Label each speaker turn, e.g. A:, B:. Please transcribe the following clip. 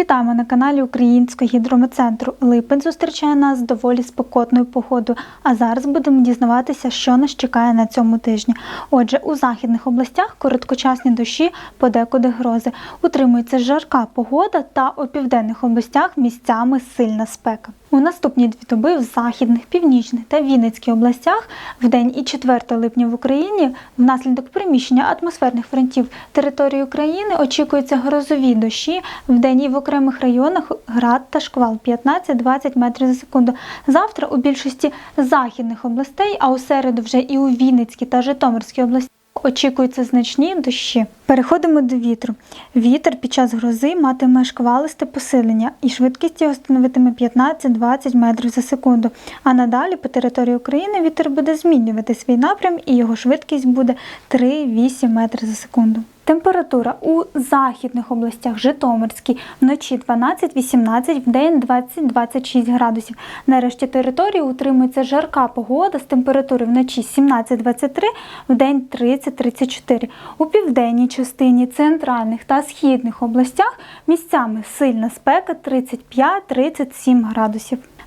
A: Вітаємо на каналі Українського гідрометцентру. Липень зустрічає нас з доволі спекотною погодою. А зараз будемо дізнаватися, що нас чекає на цьому тижні. Отже, у західних областях короткочасні дощі, подекуди грози. Утримується жарка погода та у південних областях місцями сильна спека. У наступні дві доби в західних, північних та Вінницькій областях в день і 4 липня в Україні внаслідок приміщення атмосферних фронтів території України очікуються грозові дощі в день і в окремих районах град та шквал 15-20 метрів за секунду. Завтра у більшості західних областей, а у середу вже і у Вінницькій та Житомирській області. Очікуються значні дощі. Переходимо до вітру. Вітер під час грози матиме шквалисте посилення і швидкість його становитиме 15-20 метрів за секунду. А надалі по території України вітер буде змінювати свій напрям і його швидкість буде 3-8 метрів за секунду. Температура у західних областях Житомирській вночі 12-18, вдень 20-26 градусів. Нарешті території утримується жарка погода з температури вночі 17-23, вдень 30-34. У південній частині центральних та східних областях місцями сильна спека 35-37 градусів.